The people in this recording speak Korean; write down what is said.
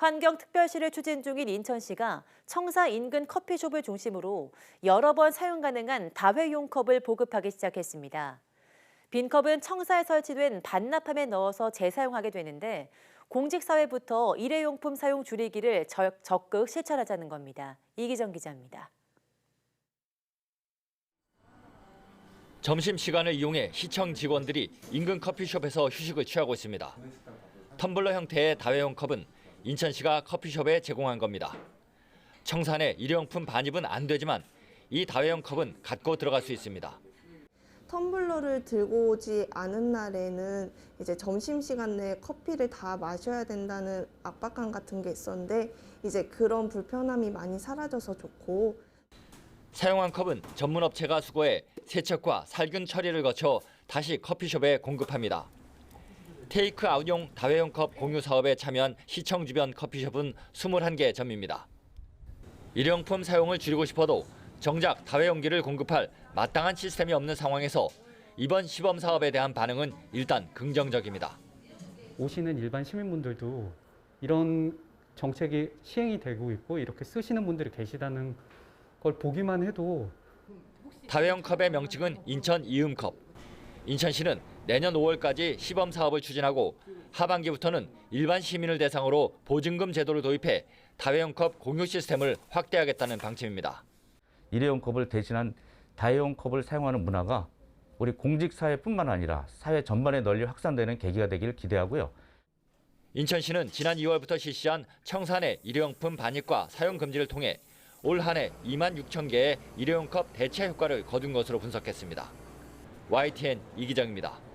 환경특별시를 추진 중인 인천시가 청사 인근 커피숍을 중심으로 여러 번 사용 가능한 다회용 컵을 보급하기 시작했습니다. 빈 컵은 청사에 설치된 반납함에 넣어서 재사용하게 되는데 공직사회부터 일회용품 사용 줄이기를 적- 적극 실천하자는 겁니다. 이기정 기자입니다. 점심시간을 이용해 시청 직원들이 인근 커피숍에서 휴식을 취하고 있습니다. 텀블러 형태의 다회용 컵은 인천시가 커피숍에 제공한 겁니다. 청산에 일회용품 반입은 안 되지만 이 다회용 컵은 갖고 들어갈 수 있습니다. 텀블러를 들고 오지 않은 날에는 이제 점심시간 내에 커피를 다 마셔야 된다는 압박감 같은 게 있었는데 이제 그런 불편함이 많이 사라져서 좋고 사용한 컵은 전문 업체가 수거해 세척과 살균 처리를 거쳐 다시 커피숍에 공급합니다. 테이크 아웃용 다회용 컵 공유 사업에 참여한 시청 주변 커피숍은 21개 점입니다. 일회용품 사용을 줄이고 싶어도 정작 다회용기를 공급할 마땅한 시스템이 없는 상황에서 이번 시범 사업에 대한 반응은 일단 긍정적입니다. 오시는 일반 시민분들도 이런 정책이 시행이 되고 있고 이렇게 쓰시는 분들이 계시다는 걸 보기만 해도 다회용 컵의 명칭은 인천 이음컵. 인천시는 내년 5월까지 시범 사업을 추진하고 하반기부터는 일반 시민을 대상으로 보증금 제도를 도입해 다회용 컵 공유 시스템을 확대하겠다는 방침입니다. 일회용 컵을 대신한 다회용 컵을 사용하는 문화가 우리 공직 사회뿐만 아니라 사회 전반에 널리 확산되는 계기가 되길 기대하고요. 인천시는 지난 2월부터 실시한 청산의 일회용품 반입과 사용 금지를 통해 올 한 해 2만 6천 개의 일회용 컵 대체 효과를 거둔 것으로 분석했습니다. YTN 이기정입니다.